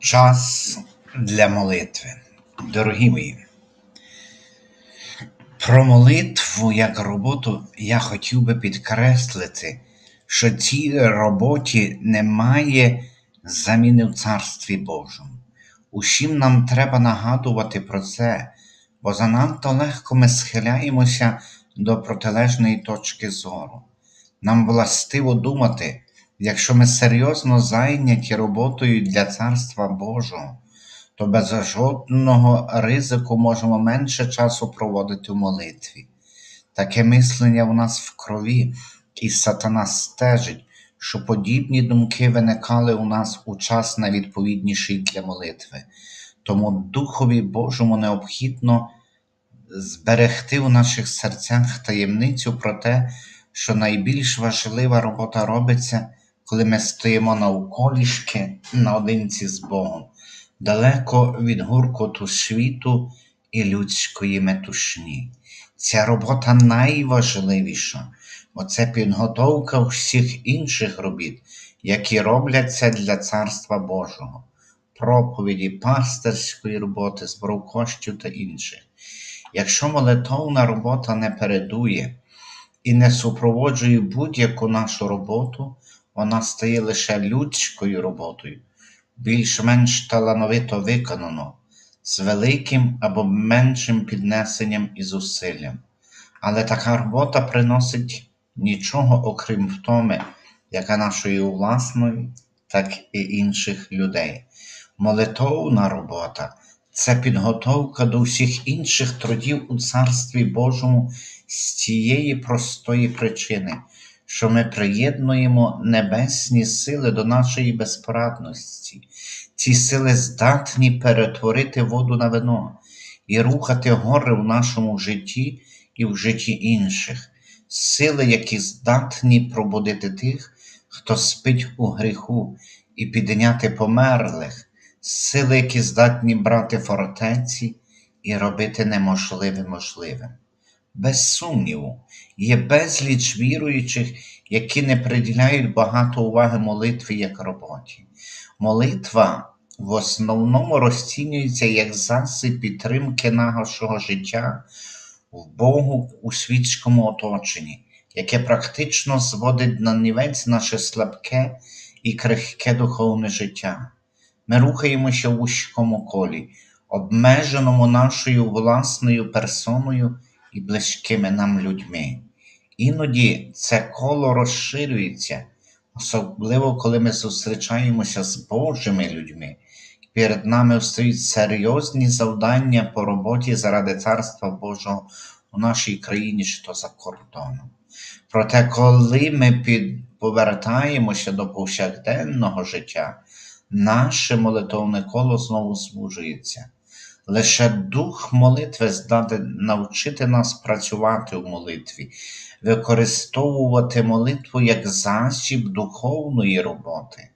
Час для молитви. Дорогі мої, про молитву як роботу я хотів би підкреслити, що цій роботі немає заміни в Царстві Божому. Усім нам треба нагадувати про це, бо занадто легко ми схиляємося до протилежної точки зору. Нам властиво думати, якщо ми серйозно зайняті роботою для Царства Божого, то без жодного ризику можемо менше часу проводити в молитві. Таке мислення у нас в крові, і сатана стежить, що подібні думки виникали у нас у час найвідповідніший для молитви. Тому Духові Божому необхідно зберегти у наших серцях таємницю про те, що найбільш важлива робота робиться, коли ми стоїмо навколішки наодинці з Богом, далеко від гуркоту світу і людської метушні. Ця робота найважливіша, бо це підготовка всіх інших робіт, які робляться для Царства Божого, проповіді, пастирської роботи, збору коштів та інших. Якщо молитовна робота не передує і не супроводжує будь-яку нашу роботу, вона стає лише людською роботою, більш-менш талановито виконано, з великим або меншим піднесенням і зусиллям. Але така робота приносить нічого окрім втоми, яка нашої власної, так і інших людей. Молитовна робота це підготовка до всіх інших трудів у Царстві Божому з тієї простої причини, що ми приєднуємо небесні сили до нашої безпорадності. Ці сили здатні перетворити воду на вино і рухати гори в нашому житті і в житті інших, сили, які здатні пробудити тих, хто спить у гріху, і підняти померлих, сили, які здатні брати фортеці і робити неможливе можливим. Без сумніву, є безліч віруючих, які не приділяють багато уваги молитві як роботі. Молитва в основному розцінюється як засіб підтримки нашого життя в Богу у світському оточенні, яке практично зводить на нівець наше слабке і крихке духовне життя. Ми рухаємося в вузькому колі, обмеженому нашою власною персоною і близькими нам людьми. Іноді це коло розширюється, особливо коли ми зустрічаємося з Божими людьми, перед нами встають серйозні завдання по роботі заради Царства Божого у нашій країні чи то за кордоном. Проте, коли ми під... повертаємося до повсякденного життя, наше молитовне коло знову звужується. Лише дух молитви здатен навчити нас працювати в молитві, використовувати молитву як засіб духовної роботи.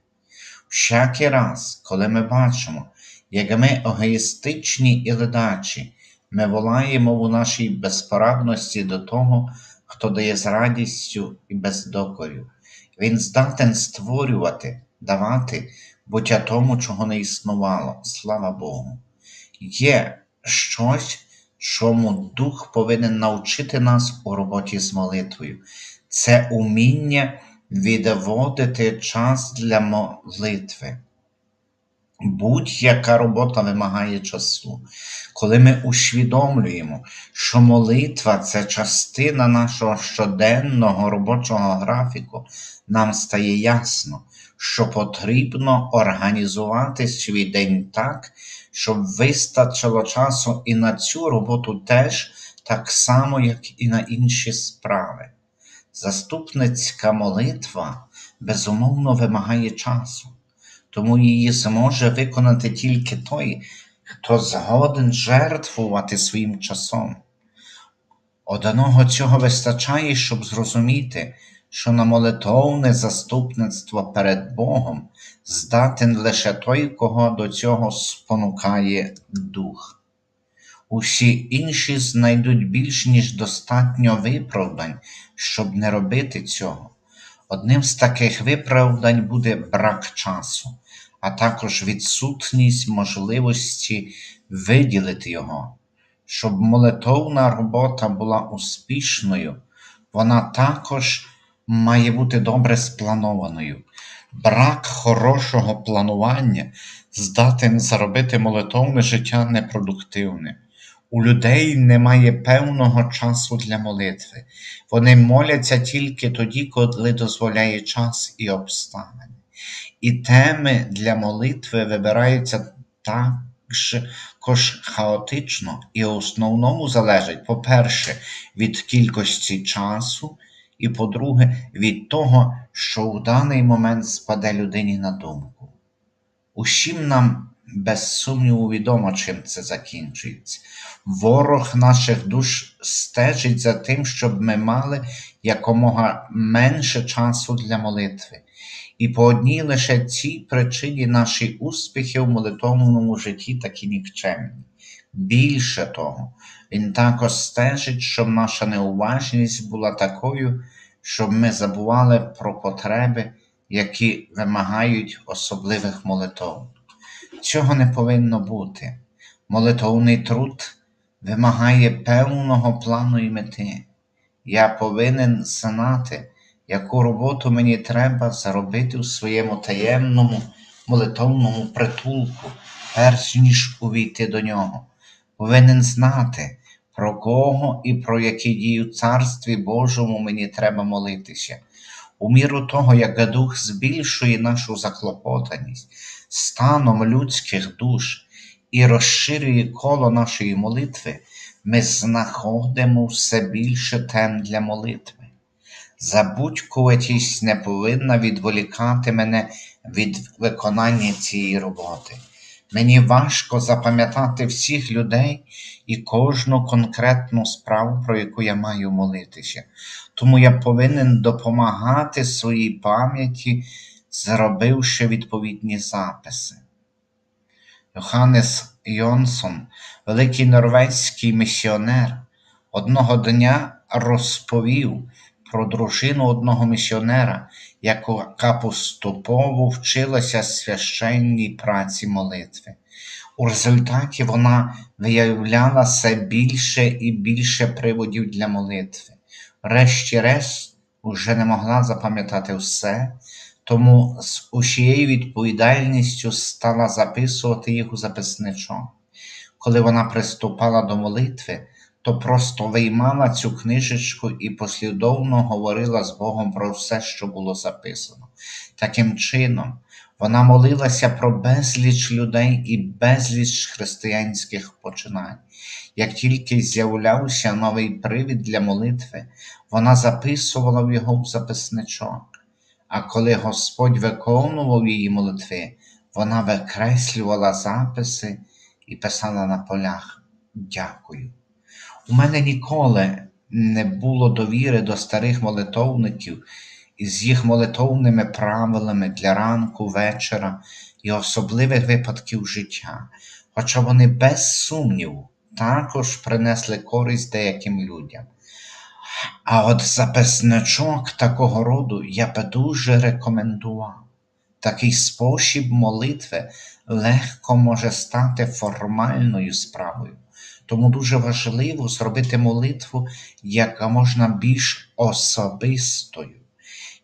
Всякий раз, коли ми бачимо, як ми егоїстичні і ледачі, ми волаємо у нашій безпорадності до того, хто дає з радістю і без докорів. Він здатен створювати, давати, буття тому, чого не існувало, слава Богу. Є щось, чому Дух повинен навчити нас у роботі з молитвою. Це уміння відводити час для молитви. Будь-яка робота вимагає часу. Коли ми усвідомлюємо, що молитва це частина нашого щоденного робочого графіку, нам стає ясно, що потрібно організувати свій день так, щоб вистачило часу і на цю роботу теж, так само, як і на інші справи. Заступницька молитва безумовно вимагає часу, тому її зможе виконати тільки той, хто згоден жертвувати своїм часом. Одного цього вистачає, щоб зрозуміти, що на молитовне заступництво перед Богом здатен лише той, кого до цього спонукає Дух. Усі інші знайдуть більш ніж достатньо виправдань, щоб не робити цього. Одним з таких виправдань буде брак часу, а також відсутність можливості виділити його. Щоб молитовна робота була успішною, вона також має бути добре спланованою. Брак хорошого планування здатен зробити молитовне життя непродуктивним. У людей немає певного часу для молитви. Вони моляться тільки тоді, коли дозволяє час і обставини. І теми для молитви вибираються також хаотично і в основному залежать, по-перше, від кількості часу, і по-друге, від того, що у даний момент спаде людині на думку. Усім нам без сумніву відомо, чим це закінчується. Ворог наших душ стежить за тим, щоб ми мали якомога менше часу для молитви. І по одній лише цій причині наші успіхи в молитовному житті такі нікчемні. Більше того, він також стежить, щоб наша неуважність була такою, щоб ми забували про потреби, які вимагають особливих молитов. Цього не повинно бути. Молитовний труд вимагає певного плану і мети. Я повинен знати, яку роботу мені треба заробити у своєму таємному молитовному притулку, перш ніж увійти до нього. Повинен знати, про кого і про які дії в Царстві Божому мені треба молитися. У міру того, як Дух збільшує нашу заклопотаність станом людських душ і розширює коло нашої молитви, ми знаходимо все більше тем для молитви. Забудькуватість не повинна відволікати мене від виконання цієї роботи. Мені важко запам'ятати всіх людей і кожну конкретну справу, про яку я маю молитися. Тому я повинен допомагати своїй пам'яті, зробивши відповідні записи. Йоханнес Йонсон, великий норвезький місіонер, одного дня розповів про дружину одного місіонера, яка поступово вчилася священній праці молитви. У результаті вона виявляла все більше і більше приводів для молитви. Врешті-решт уже не могла запам'ятати все, тому з усією відповідальністю стала записувати їх у записничок. Коли вона приступала до молитви, то просто виймала цю книжечку і послідовно говорила з Богом про все, що було записано. Таким чином, вона молилася про безліч людей і безліч християнських починань. Як тільки з'являвся новий привід для молитви, вона записувала його в записничок. А коли Господь виконував її молитви, вона викреслювала записи і писала на полях Дякую. У мене ніколи не було довіри до старих молитовників із їх молитовними правилами для ранку, вечора і особливих випадків життя, хоча вони без сумніву також принесли користь деяким людям. А от записничок такого роду я би дуже рекомендував. Такий спосіб молитви легко може стати формальною справою. Тому дуже важливо зробити молитву яка можна більш особистою.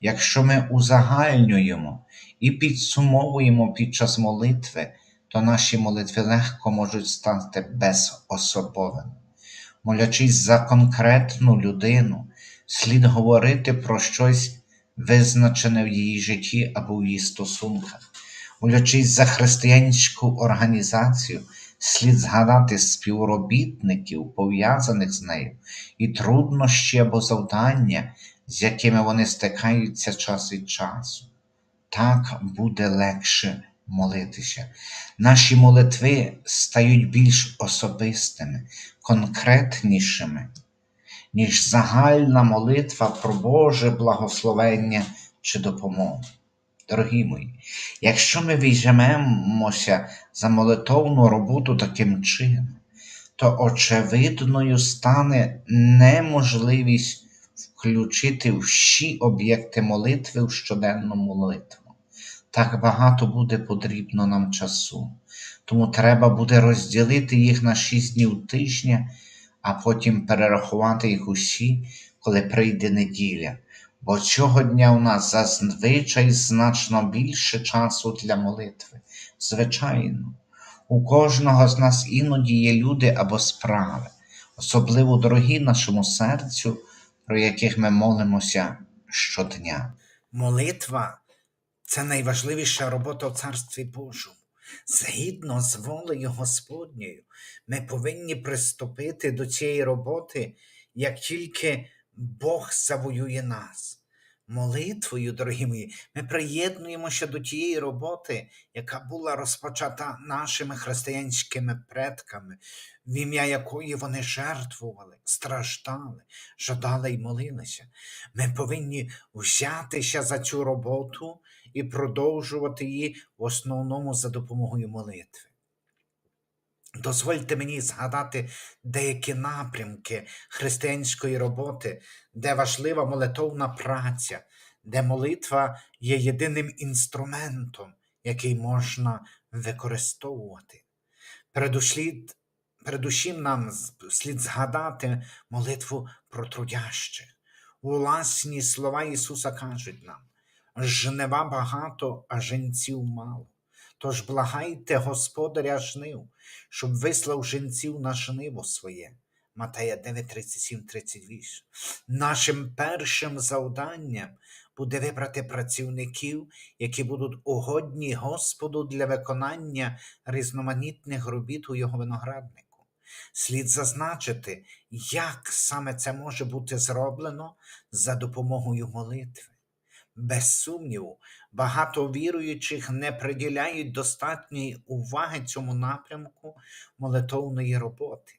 Якщо ми узагальнюємо і підсумовуємо під час молитви, то наші молитви легко можуть стати безособовими. Молячись за конкретну людину, слід говорити про щось визначене в її житті або в її стосунках. Молячись за християнську організацію, слід згадати співробітників, пов'язаних з нею, і труднощі або завдання, з якими вони стикаються час від часу. Так буде легше молитися. Наші молитви стають більш особистими, конкретнішими, ніж загальна молитва про Боже благословення чи допомогу. Дорогі мої, якщо ми візьмемося за молитовну роботу таким чином, то очевидною стане неможливість включити всі об'єкти молитви в щоденну молитву. так багато буде потрібно нам часу. Тому треба буде розділити їх на шість днів тижня, а потім перерахувати їх усі, коли прийде неділя. Бо цього дня у нас зазвичай значно більше часу для молитви. Звичайно, у кожного з нас іноді є люди або справи, особливо дорогі нашому серцю, про яких ми молимося щодня. Молитва це найважливіша робота в Царстві Божому. Згідно з волею Господньою, ми повинні приступити до цієї роботи, як тільки Бог завоює нас. Молитвою, дорогі мої, ми приєднуємося до тієї роботи, яка була розпочата нашими християнськими предками, в ім'я якої вони жертвували, страждали, жадали й молилися. Ми повинні взятися за цю роботу і продовжувати її в основному за допомогою молитви. Дозвольте мені згадати деякі напрямки християнської роботи, де важлива молитовна праця, де молитва є єдиним інструментом, який можна використовувати. Передуслід, передусім нам слід згадати молитву про трудящих. Власні слова Ісуса кажуть нам: жнива багато, а женців мало. Тож благайте Господаря жнив, щоб вислав жінців на жниво своє. Матея 9, 37, 38. Нашим першим завданням буде вибрати працівників, які будуть угодні Господу для виконання різноманітних робіт у його винограднику. Слід зазначити, як саме це може бути зроблено за допомогою молитви. Без сумніву, багато віруючих не приділяють достатньої уваги цьому напрямку молитовної роботи.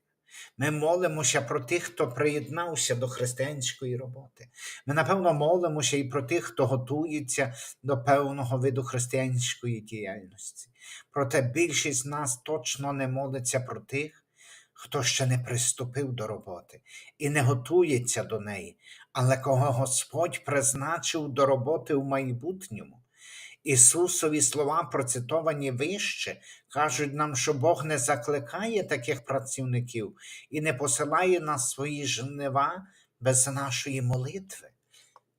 Ми молимося про тих, хто приєднався до християнської роботи. Ми, напевно, молимося і про тих, хто готується до певного виду християнської діяльності. Проте більшість з нас точно не молиться про тих, хто ще не приступив до роботи і не готується до неї, але кого Господь призначив до роботи в майбутньому. Ісусові слова, процитовані вище, кажуть нам, що Бог не закликає таких працівників і не посилає на свої жнива без нашої молитви.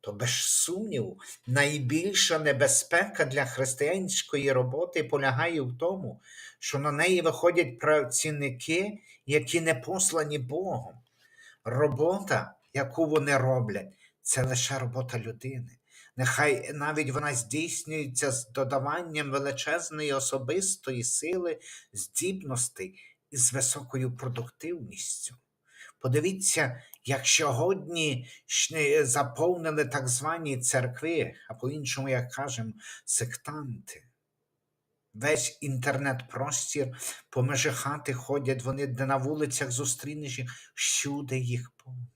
То без сумніву, найбільша небезпека для християнської роботи полягає в тому, що на неї виходять працівники, які не послані Богом. Робота, яку вони роблять, це лише робота людини. Нехай навіть вона здійснюється з додаванням величезної особистої сили, здібностей і з високою продуктивністю. Подивіться, як сьогодні заповнили так звані церкви, а по-іншому, як кажемо, сектанти. Весь інтернет-простір поміж хати ходять вони, де на вулицях зустрінеш їх, всюди їх повно.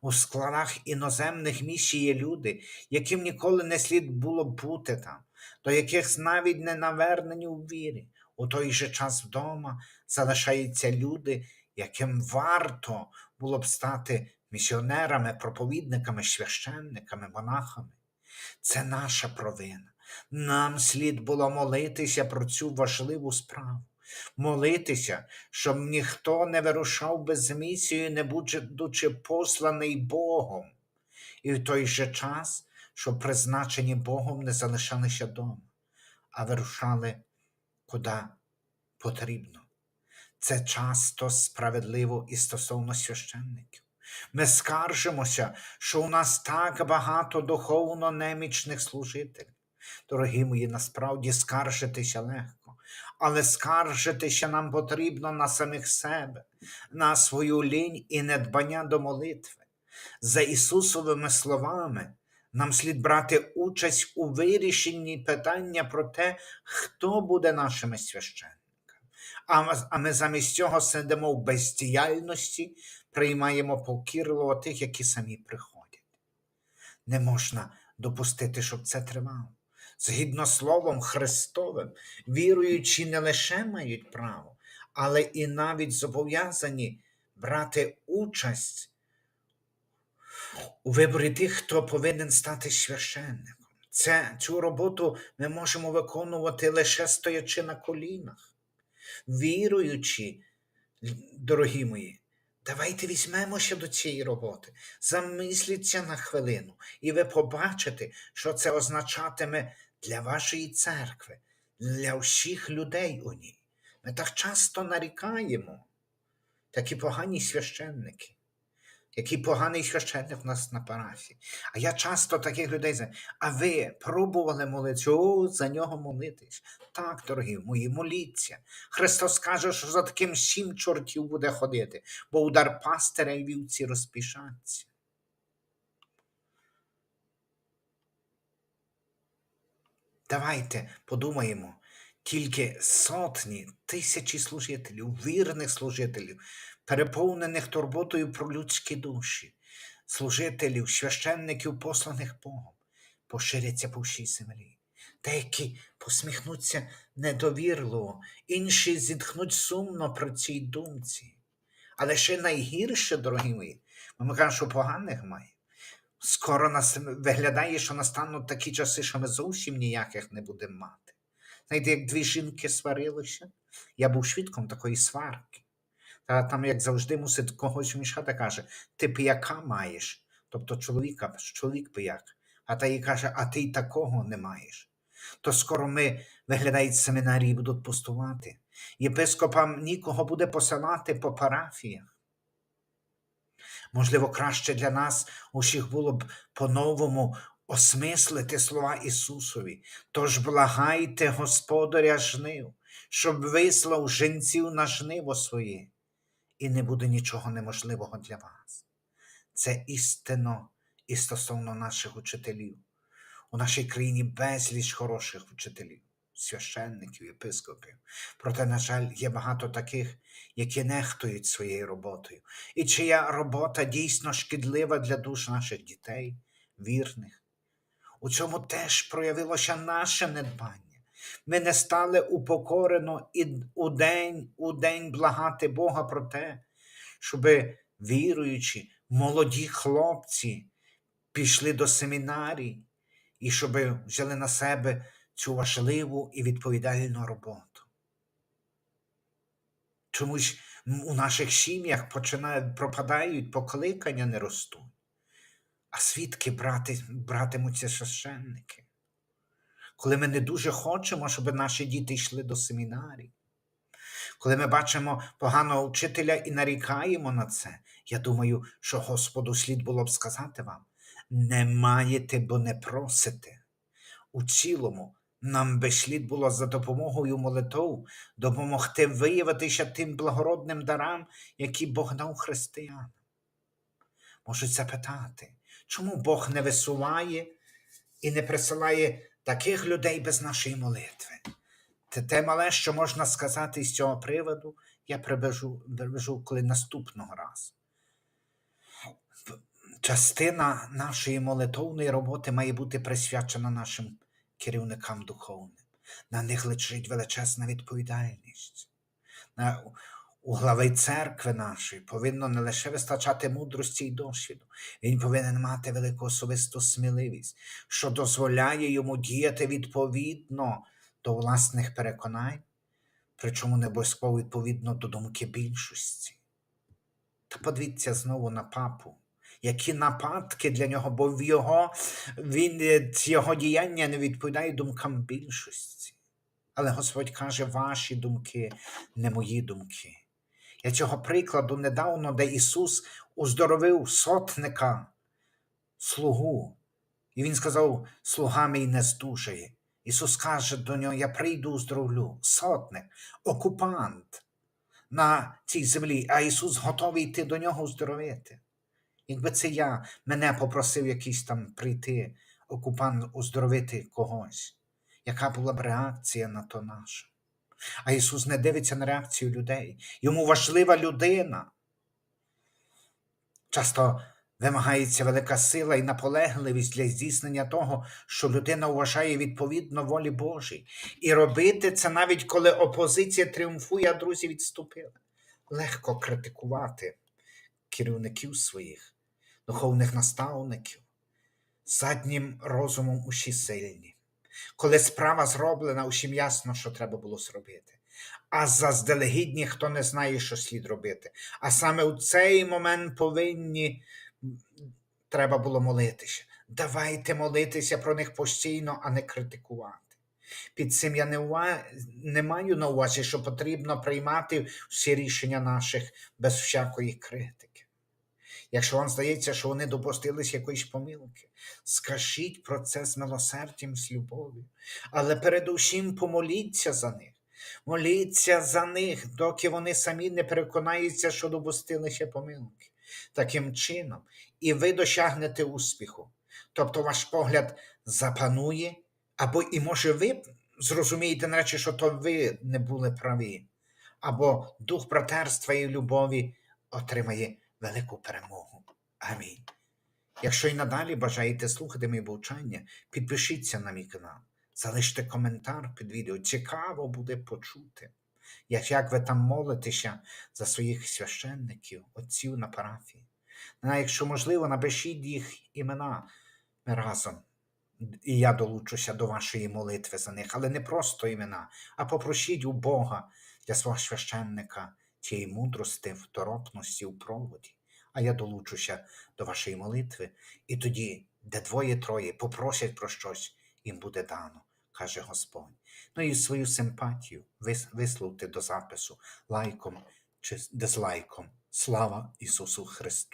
У складах іноземних місій є люди, яким ніколи не слід було бути там, до яких навіть не навернені у вірі. У той же час вдома залишаються люди, яким варто було б стати місіонерами, проповідниками, священниками, монахами. Це наша провина. Нам слід було молитися про цю важливу справу. Молитися, щоб ніхто не вирушав без місії, не будучи посланий Богом, і в той же час, щоб призначені Богом не залишалися вдома, а вирушали куди потрібно. Це часто справедливо і стосовно священників. Ми скаржимося, що у нас так багато духовно немічних служителів. Дорогі мої, насправді скаржитися легко, але скаржитися нам потрібно на самих себе, на свою лінь і недбання до молитви. За Ісусовими словами, нам слід брати участь у вирішенні питання про те, хто буде нашими священниками. А ми- замість цього сидимо в бездіяльності, приймаємо покірливо тих, які самі приходять. Не можна допустити, щоб це тривало. Згідно Словом Христовим, віруючі не лише мають право, але і навіть зобов'язані брати участь у виборі тих, хто повинен стати священником. Це, цю роботу ми можемо виконувати лише стоячи на колінах, віруючи, дорогі мої. Давайте візьмемося до цієї роботи, замисліться на хвилину, і ви побачите, що це означатиме для вашої церкви, для всіх людей у ній. Ми так часто нарікаємо, такі погані священники. Який поганий священник у нас на парафії. А я часто таких людей знаю. А ви пробували молитися? О, за нього молитись. Так, дорогі мої, моліться. Христос каже, що за таким сім чортів буде ходити, бо удар пастиря і вівці розпішаться. Давайте подумаємо, тільки сотні, тисячі служителів, вірних служителів, переповнених турботою про людські душі, служителів, священників, посланих Богом, поширяться по всій землі. Деякі посміхнуться недовірливо, інші зітхнуть сумно при цій думці. Але ще найгірше, дорогі мої, ми кажемо, що поганих має. Скоро нас виглядає, що настануть такі часи, що ми зовсім ніяких не будемо мати. Знаєте, як дві жінки сварилися, я був свідком такої сварки. Та там, як завжди, мусить когось вмішати, каже: ти пияка маєш, тобто чоловіка, чоловік пияк. А та їй каже, а ти й такого не маєш. То скоро ми, виглядають, семінарії будуть пустувати. Єпископам нікого буде посилати по парафіях. Можливо, краще для нас усіх було б по-новому осмислити слова Ісусові. Тож благайте Господаря жнив, щоб вислав жінців на жниво своє, і не буде нічого неможливого для вас. Це істинно і стосовно наших учителів. У нашій країні безліч хороших вчителів, священників, єпископів. Проте, на жаль, є багато таких, які нехтують своєю роботою, і чия робота дійсно шкідлива для душ наших дітей, вірних. У цьому теж проявилося наше недбання. Ми не стали упокорено і у день у день благати Бога про те, щоб віруючі, молоді хлопці пішли до семінарій і щоб взяли на себе цю важливу і відповідальну роботу. Чомусь у наших сім'ях починають пропадають, покликання не ростуть. А свідки брати, братимуться священники. Коли ми не дуже хочемо, щоб наші діти йшли до семінарій, коли ми бачимо поганого вчителя і нарікаємо на це, я думаю, що Господу слід було б сказати вам: не маєте, бо не просите. У цілому, нам би слід було за допомогою молитов допомогти виявитися тим благородним дарам, які Бог дав християнам. Можуть запитати, чому Бог не висуває і не присилає таких людей без нашої молитви? Те, те мале, що можна сказати з цього приводу, я прибежу, прибежу коли наступного разу. Частина нашої молитовної роботи має бути присвячена нашим керівникам духовним. На них лежить величезна відповідальність. На, у глави церкви нашої повинно не лише вистачати мудрості й досвіду, він повинен мати велику особисту сміливість, що дозволяє йому діяти відповідно до власних переконань, причому не обов'язково відповідно до думки більшості. Та подивіться знову на папу. Які нападки для нього, бо в його, він, е, його діяння не відповідає думкам більшості. Але Господь каже, ваші думки, не мої думки. Я цього прикладу недавно, де Ісус уздоровив сотника, слугу. І він сказав, слуга мій не здужає. Ісус каже до нього: Я прийду уздоровлю, сотник, окупант на цій землі, а Ісус готовий йти до нього уздоровити. Якби це я мене попросив якийсь там прийти, окупант оздоровити когось, яка була б реакція на то наша? А Ісус не дивиться на реакцію людей. Йому важлива людина. Часто вимагається велика сила і наполегливість для здійснення того, що людина вважає відповідно волі Божій. І робити це навіть коли опозиція тріумфує, а друзі відступили. Легко критикувати керівників своїх, духовних наставників заднім розумом усі сильні. Коли справа зроблена, усім ясно, що треба було зробити. А заздалегідь ніхто не знає, що слід робити. А саме у цей момент повинні треба було молитися. Давайте молитися про них постійно, а не критикувати. Під цим я не, ува... не маю на увазі, що потрібно приймати всі рішення наших без всякої критики. Якщо вам здається, що вони допустились якоїсь помилки, скажіть про це з милосердям, з любов'ю, але передусім помоліться за них. Моліться за них, доки вони самі не переконаються, що допустилися помилки. Таким чином, і ви досягнете успіху. Тобто ваш погляд запанує, або і може ви зрозумієте, наче, що то ви не були праві, або дух братерства і любові отримає велику перемогу. Амінь. Якщо і надалі бажаєте слухати мої повчання, підпишіться на мій канал, залиште коментар під відео. Цікаво буде почути, як, ви там молитеся за своїх священників, отців на парафії. Ну, А якщо можливо, напишіть їх імена ми разом. І я долучуся до вашої молитви за них, але не просто імена, а попросіть у Бога для свого священника тієї мудрости, торопності у проводі. А я долучуся до вашої молитви, і тоді, де двоє-троє попросять про щось, їм буде дано, каже Господь. Ну і свою симпатію вис- висловте до запису лайком чи дизлайком. Слава Ісусу Христу!